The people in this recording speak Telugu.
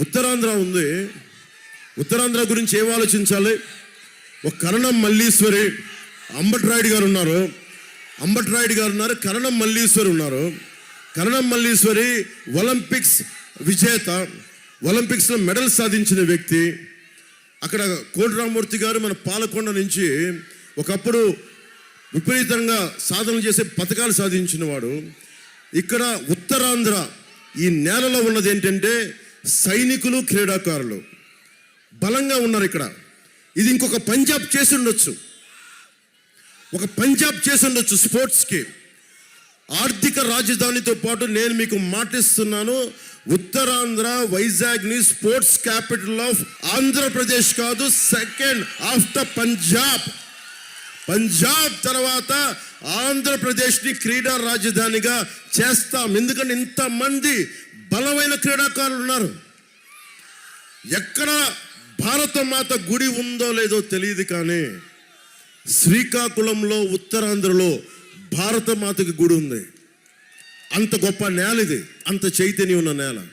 ఉత్తరాంధ్ర ఉంది. ఉత్తరాంధ్ర గురించి ఏం ఆలోచించాలి? ఒక కరణం మల్లీశ్వరి అంబట్రాయుడు గారు ఉన్నారు. అంబట్రాయుడు గారు ఉన్నారు కరణం మల్లీశ్వరి ఉన్నారు. కరణం మల్లీశ్వరి ఒలింపిక్స్ విజేత ఒలింపిక్స్లో మెడల్ సాధించిన వ్యక్తి. అక్కడ కోటి రామమూర్తి గారు మన పాలకొండ నుంచి ఒకప్పుడు విపరీతంగా సాధన చేసే పథకాలు సాధించిన వాడు ఇక్కడ ఉత్తరాంధ్ర ఈ నేలలో ఉన్నది ఏంటంటే సైనికులు క్రీడాకారులు. బలంగా ఉన్నారు ఇక్కడ. ఇది ఇంకొక పంజాబ్ చేసి ఉండొచ్చు. ఒక పంజాబ్ చేసి ఉండొచ్చు స్పోర్ట్స్కి. ఆర్థిక రాజధానితో పాటు నేను మీకు మాటిస్తున్నాను ఉత్తరాంధ్ర వైజాగ్ని స్పోర్ట్స్ క్యాపిటల్ ఆఫ్ ఆంధ్రప్రదేశ్ కాదు సెకండ్ ఆఫ్టర్ పంజాబ్. పంజాబ్ తర్వాత ఆంధ్రప్రదేశ్ని క్రీడా రాజధానిగా చేస్తాం. ఎందుకంటే ఇంతమంది బలమైన క్రీడాకారులు ఉన్నారు. ఎక్కడ భారత మాత గుడి ఉందో లేదో తెలియదు కానీ శ్రీకాకుళంలో ఉత్తరాంధ్రలో భారత మాతకి గుడి ఉంది. అంత గొప్ప నేల ఇది. అంత చైతన్యం ఉన్న నేల.